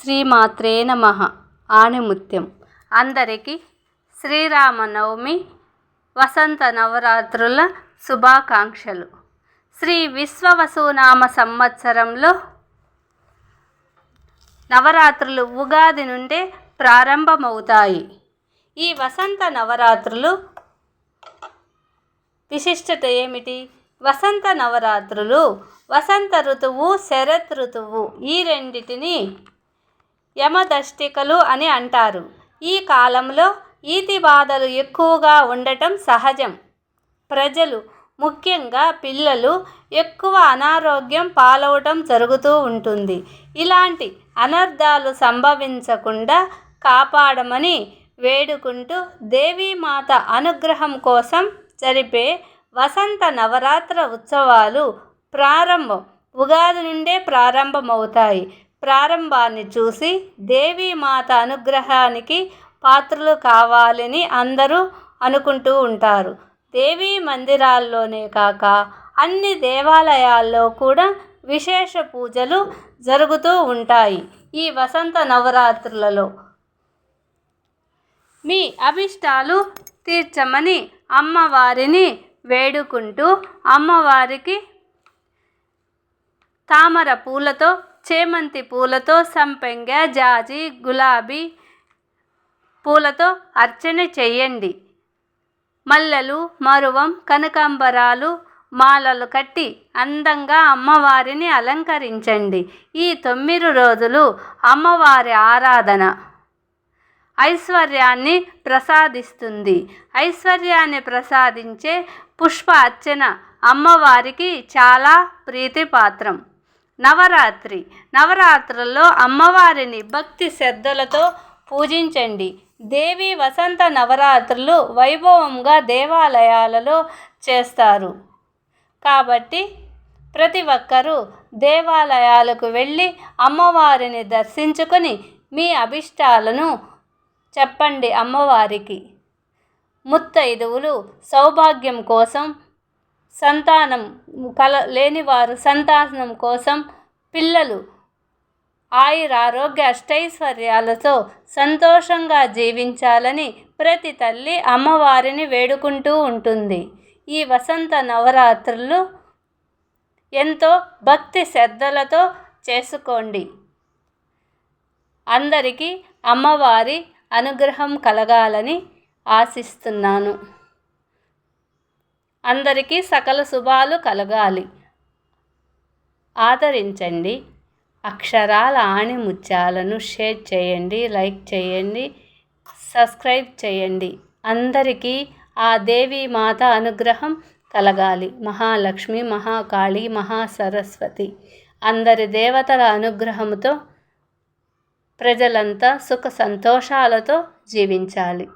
శ్రీమాత్రే నమ. ఆణిముత్యం. అందరికీ శ్రీరామనవమి వసంత నవరాత్రుల శుభాకాంక్షలు. శ్రీ విశ్వవసునామ సంవత్సరంలో నవరాత్రులు ఉగాది నుండే ప్రారంభమవుతాయి. ఈ వసంత నవరాత్రులు విశిష్టత ఏమిటి? వసంత నవరాత్రులు వసంత ఋతువు శరత్ ఋతువు ఈ రెండిటిని యమదష్టికలు అని అంటారు. ఈ కాలంలో ఈతి బాధలు ఎక్కువగా ఉండటం సహజం. ప్రజలు ముఖ్యంగా పిల్లలు ఎక్కువ అనారోగ్యం పాలవటం జరుగుతూ ఉంటుంది. ఇలాంటి అనర్థాలు సంభవించకుండా కాపాడమని వేడుకుంటూ దేవీమాత అనుగ్రహం కోసం జరిపే వసంత నవరాత్ర ఉత్సవాలు ప్రారంభం ఉగాది నుండే ప్రారంభమవుతాయి. ప్రారంభాన్ని చూసి దేవీమాత అనుగ్రహానికి పాత్రలు కావాలని అందరూ అనుకుంటూ ఉంటారు. దేవీ మందిరాల్లోనే కాక అన్ని దేవాలయాల్లో కూడా విశేష పూజలు జరుగుతూ ఉంటాయి. ఈ వసంత నవరాత్రులలో మీ అభిష్టాలు తీర్చమని అమ్మవారిని వేడుకుంటూ అమ్మవారికి తామర పూలతో చేమంతి పూలతో సంపెంగ జాజి గులాబీ పూలతో అర్చన చేయండి. మల్లెలు మరువం కనకాంబరాలు మాలలు కట్టి అందంగా అమ్మవారిని అలంకరించండి. ఈ తొమ్మిది రోజులు అమ్మవారి ఆరాధన ఐశ్వర్యాన్ని ప్రసాదిస్తుంది. ఐశ్వర్యాన్ని ప్రసాదించే పుష్ప అర్చన అమ్మవారికి చాలా ప్రీతిపాత్రం. నవరాత్రి. నవరాత్రుల్లో అమ్మవారిని భక్తి శ్రద్ధలతో పూజించండి. దేవి వసంత నవరాత్రులు వైభవంగా దేవాలయాలలో చేస్తారు. కాబట్టి ప్రతి ఒక్కరూ దేవాలయాలకు వెళ్ళి అమ్మవారిని దర్శించుకొని మీ అభిష్టాలను చెప్పండి అమ్మవారికి. ముత్తైదువులు సౌభాగ్యం కోసం సంతానం కల లేనివారు సంతానం కోసం పిల్లలు ఆయుర ఆరోగ్య అష్టైశ్వర్యాలతో సంతోషంగా జీవించాలని ప్రతి తల్లి అమ్మవారిని వేడుకుంటూ ఉంటుంది. ఈ వసంత నవరాత్రులు ఎంతో భక్తి శ్రద్ధలతో చేసుకోండి. అందరికీ అమ్మవారి అనుగ్రహం కలగాలని ఆశిస్తున్నాను. అందరికీ సకల శుభాలు కలగాలి. ఆదరించండి. అక్షరాల ఆణి ముత్యాలను షేర్ చేయండి లైక్ చేయండి సబ్స్క్రైబ్ చేయండి. అందరికీ ఆ దేవి మాత అనుగ్రహం కలగాలి. మహాలక్ష్మి మహాకాళి మహాసరస్వతి. అందరి దేవతల అనుగ్రహంతో ప్రజలంతా సుఖ సంతోషాలతో జీవించాలి.